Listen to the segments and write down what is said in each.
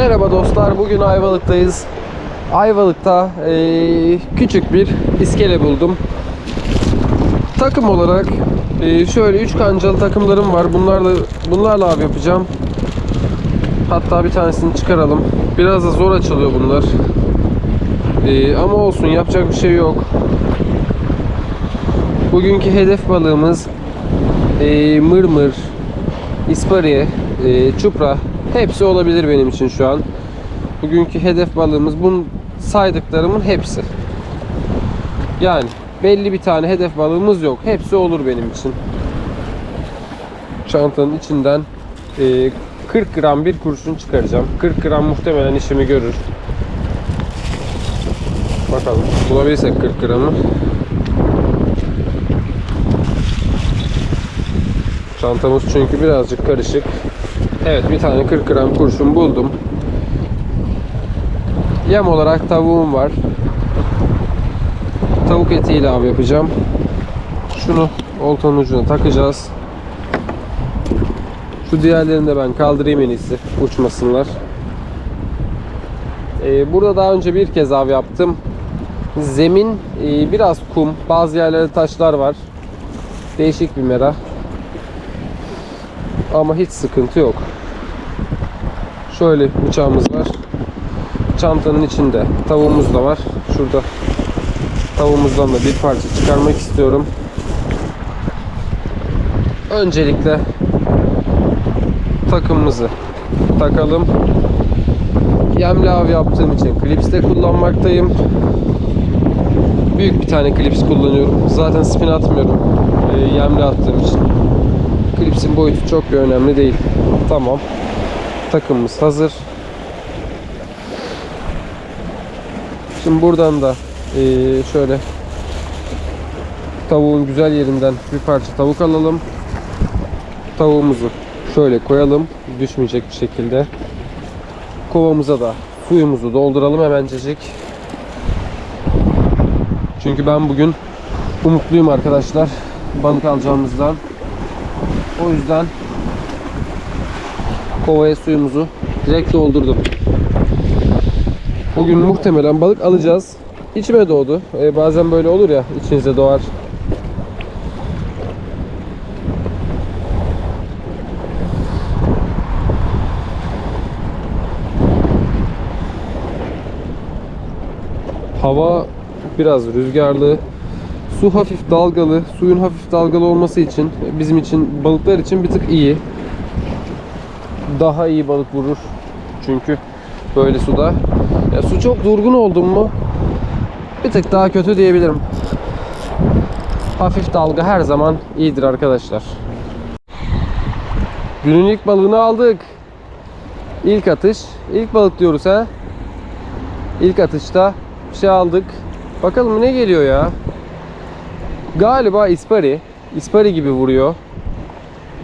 Merhaba dostlar, bugün Ayvalık'tayız. Ayvalık'ta eee, küçük bir iskele buldum. Takım olarak eee, şöyle 3 kancalı takımlarım var. Bunlarla bunlarla av yapacağım. Hatta bir tanesini çıkaralım. Biraz da zor açılıyor bunlar. Eee, ama olsun yapacak bir şey yok. Bugünkü hedef balığımız eee, mırmır, ispariye, eee, çupra hepsi olabilir benim için şu an. Bugünkü hedef balığımız bunun saydıklarımın hepsi. Yani belli bir tane hedef balığımız yok. Hepsi olur benim için. Çantanın içinden eee, 40 gram bir kurşun çıkaracağım. 40 gram muhtemelen işimi görür. Bakalım bulabilirsek 40 gramı. Çantamız çünkü birazcık karışık. Evet bir tane 40 gram kurşun buldum. Yem olarak tavuğum var. Tavuk etiyle av yapacağım. Şunu oltanın ucuna takacağız. Şu diğerlerini de ben kaldırayım en iyisi. Uçmasınlar. Ee, burada daha önce bir kez av yaptım. Zemin e, biraz kum. Bazı yerlerde taşlar var. Değişik bir mera. Ama hiç sıkıntı yok. Şöyle bıçağımız var. Çantanın içinde tavuğumuz da var. Şurada tavuğumuzdan da bir parça çıkarmak istiyorum. Öncelikle takımımızı takalım. Yemli av yaptığım için klips de kullanmaktayım. Büyük bir tane klips kullanıyorum. Zaten spin atmıyorum. Ee, yemli attığım için. Klipsin boyutu çok önemli değil. Tamam. Takımımız hazır. Şimdi buradan da eee, şöyle tavuğun güzel yerinden bir parça tavuk alalım. Tavuğumuzu şöyle koyalım düşmeyecek bir şekilde. Kovamıza da suyumuzu dolduralım hemencecik. Çünkü ben bugün umutluyum arkadaşlar balık alacağımızdan. O yüzden kovaya suyumuzu direkt doldurdum. Bugün muhtemelen balık alacağız. İçime doğdu. Ee, bazen böyle olur ya içinize doğar. Hava biraz rüzgarlı. Su hafif dalgalı. Suyun hafif dalgalı olması için bizim için balıklar için bir tık iyi. Daha iyi balık vurur. Çünkü böyle suda. Ya su çok durgun oldum mu bir tık daha kötü diyebilirim. Hafif dalga her zaman iyidir arkadaşlar. Günün ilk balığını aldık. İlk atış. İlk balık diyoruz ha. İlk atışta bir şey aldık. Bakalım ne geliyor ya. Galiba ispari. İspari gibi vuruyor.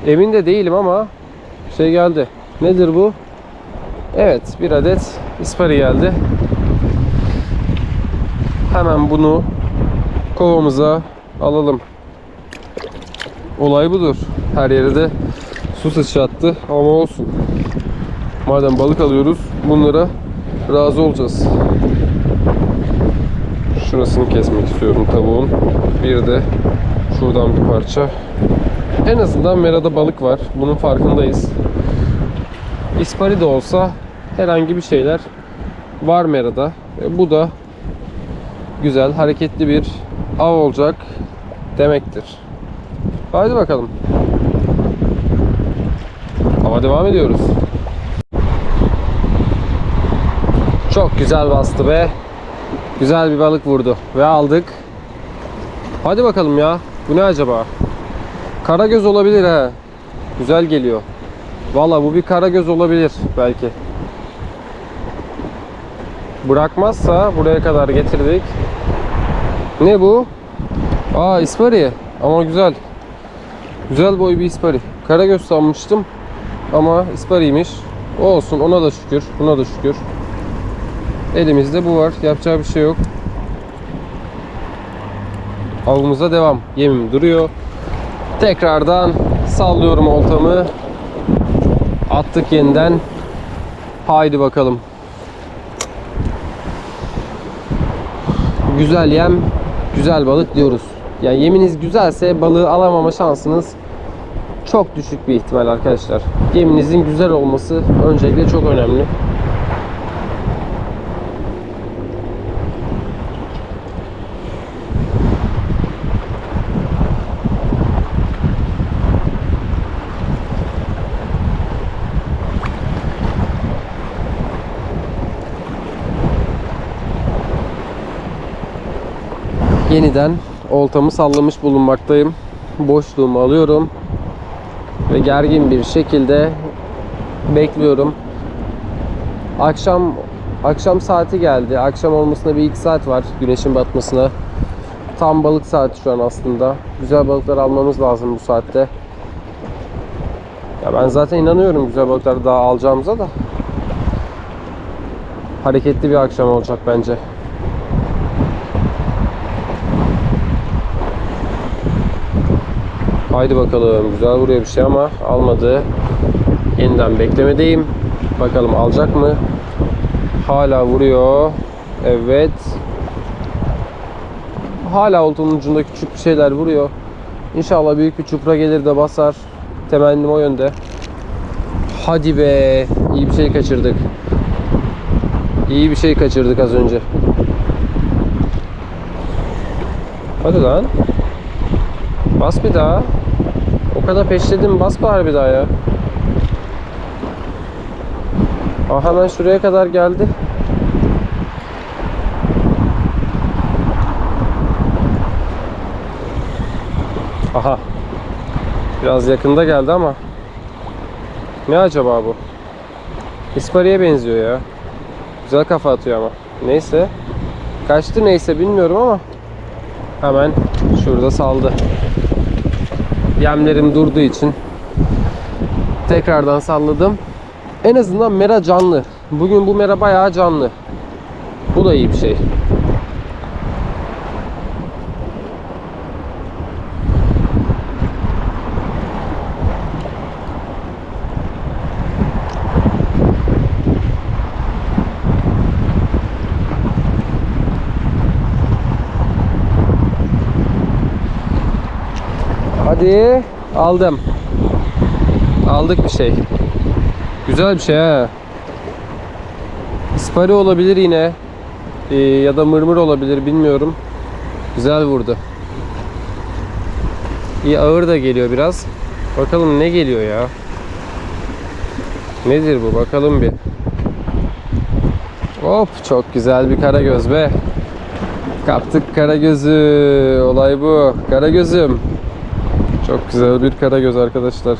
Emin de değilim ama şey geldi. Nedir bu? Evet bir adet ispari geldi. Hemen bunu kovamıza alalım. Olay budur. Her yere de su sıçrattı ama olsun. Madem balık alıyoruz bunlara razı olacağız. Şurasını kesmek istiyorum tavuğun. Bir de şuradan bir parça. En azından merada balık var. Bunun farkındayız. İspari de olsa herhangi bir şeyler var merada. E, bu da güzel, hareketli bir av olacak demektir. Haydi bakalım. Hava devam ediyoruz. Çok güzel bastı be. Güzel bir balık vurdu ve aldık. Hadi bakalım ya. Bu ne acaba? Karagöz olabilir ha. Güzel geliyor. Valla bu bir karagöz olabilir belki. Bırakmazsa buraya kadar getirdik. Ne bu? Aa ispari. Ama güzel. Güzel boy bir ispari. Karagöz sanmıştım. Ama ispariymiş. Olsun ona da şükür. Buna da şükür. Elimizde bu var. Yapacağı bir şey yok. Avımıza devam. Yemim duruyor. Tekrardan sallıyorum oltamı. Attık yeniden. Haydi bakalım. Güzel yem, güzel balık diyoruz. Yani yeminiz güzelse balığı alamama şansınız çok düşük bir ihtimal arkadaşlar. Yeminizin güzel olması öncelikle çok önemli. Yeniden oltamı sallamış bulunmaktayım. Boşluğumu alıyorum ve gergin bir şekilde bekliyorum. Akşam akşam saati geldi. Akşam olmasına bir iki saat var güneşin batmasına. Tam balık saati şu an aslında. Güzel balıklar almamız lazım bu saatte. Ya ben zaten inanıyorum güzel balıklar daha alacağımıza da. Hareketli bir akşam olacak bence. Haydi bakalım. Güzel vuruyor bir şey ama almadı. Yeniden beklemedeyim. Bakalım alacak mı? Hala vuruyor. Evet. Hala oltanın ucunda küçük bir şeyler vuruyor. İnşallah büyük bir çupra gelir de basar. Temennim o yönde. Hadi be. İyi bir şey kaçırdık. İyi bir şey kaçırdık az önce. Hadi lan. Bas bir daha. O kadar peşledim. Bas bari bir daha ya. Aa, hemen şuraya kadar geldi. Aha. Biraz yakında geldi ama. Ne acaba bu? İspariye benziyor ya. Güzel kafa atıyor ama. Neyse. Kaçtı neyse bilmiyorum ama. Hemen şurada saldı. Yemlerim durduğu için tekrardan salladım. En azından mera canlı. Bugün bu mera bayağı canlı. Bu da iyi bir şey. Hadi aldım. Aldık bir şey. Güzel bir şey ha. İspari olabilir yine. Ee, ya da mırmır olabilir bilmiyorum. Güzel vurdu. İyi ağır da geliyor biraz. Bakalım ne geliyor ya. Nedir bu bakalım bir. Hop çok güzel bir karagöz be. Kaptık karagözü. Olay bu. Karagözüm. Çok güzel bir karagöz arkadaşlar.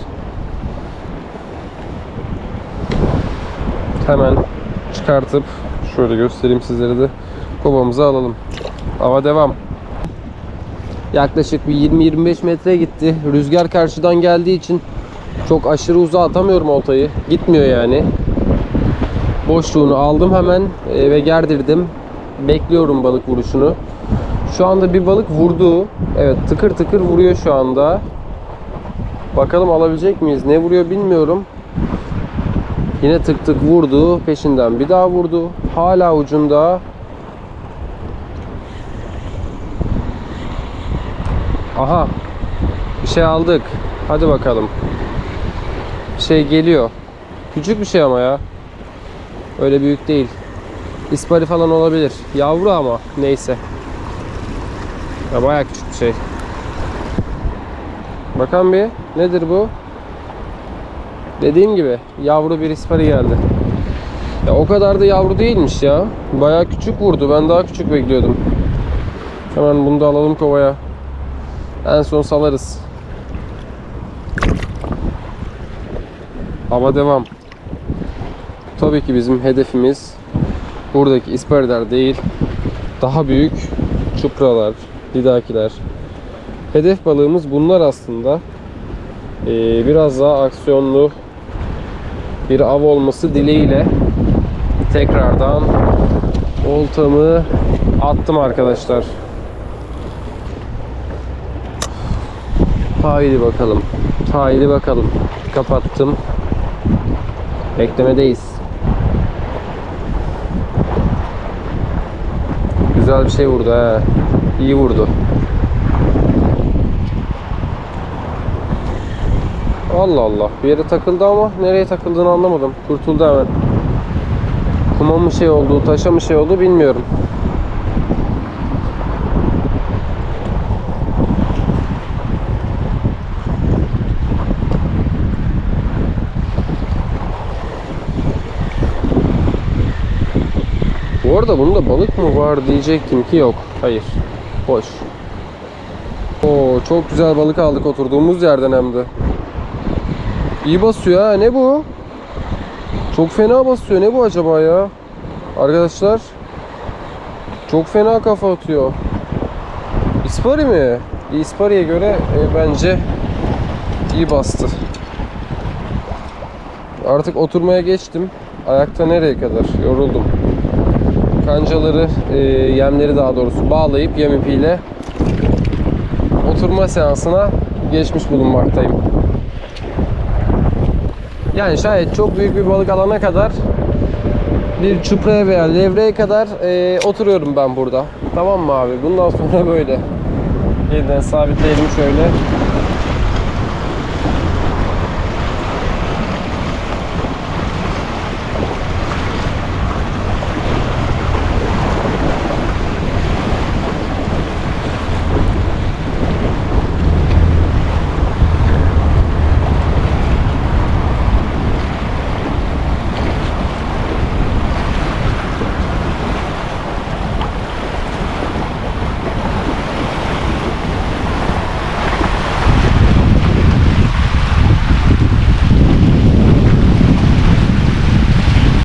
Hemen çıkartıp şöyle göstereyim sizlere de kovamızı alalım. Hava devam. Yaklaşık bir 20-25 metre gitti. Rüzgar karşıdan geldiği için çok aşırı uzağa atamıyorum oltayı. Gitmiyor yani. Boşluğunu aldım hemen e, ve gerdirdim. Bekliyorum balık vuruşunu. Şu anda bir balık vurdu. Evet tıkır tıkır vuruyor şu anda. Bakalım alabilecek miyiz? Ne vuruyor bilmiyorum. Yine tık tık vurdu. Peşinden bir daha vurdu. Hala ucunda. Aha. Bir şey aldık. Hadi bakalım. Bir şey geliyor. Küçük bir şey ama ya. Öyle büyük değil. İspari falan olabilir. Yavru ama neyse. Ya bayağı küçük bir şey. Bakalım bir. Nedir bu? Dediğim gibi yavru bir ispari geldi. Ya o kadar da yavru değilmiş ya. Bayağı küçük vurdu. Ben daha küçük bekliyordum. Hemen bunu da alalım kovaya. En son salarız. Hava devam. Tabii ki bizim hedefimiz buradaki ispariler değil. Daha büyük çupralar, lidakiler. Hedef balığımız bunlar aslında. Ee, biraz daha aksiyonlu bir av olması dileğiyle tekrardan oltamı attım arkadaşlar. Haydi bakalım. Haydi bakalım. Kapattım. Beklemedeyiz. Güzel bir şey vurdu he. İyi vurdu. Allah Allah. Bir yere takıldı ama nereye takıldığını anlamadım. Kurtuldu hemen. Kuma mı şey oldu, taşa mı şey oldu bilmiyorum. Bu arada bunda balık mı var diyecektim ki yok. Hayır. Boş. Oo çok güzel balık aldık oturduğumuz yerden hem de. İyi basıyor ha. Ne bu? Çok fena basıyor. Ne bu acaba ya? Arkadaşlar. Çok fena kafa atıyor. İspari mi? İspari'ye göre e, bence iyi bastı. Artık oturmaya geçtim. Ayakta nereye kadar? Yoruldum. Kancaları, e, yemleri daha doğrusu bağlayıp yem ipiyle oturma seansına geçmiş bulunmaktayım. Yani şayet çok büyük bir balık alana kadar bir çupraya veya levreye kadar e, oturuyorum ben burada. Tamam mı abi? Bundan sonra böyle. Yeniden sabitleyelim şöyle.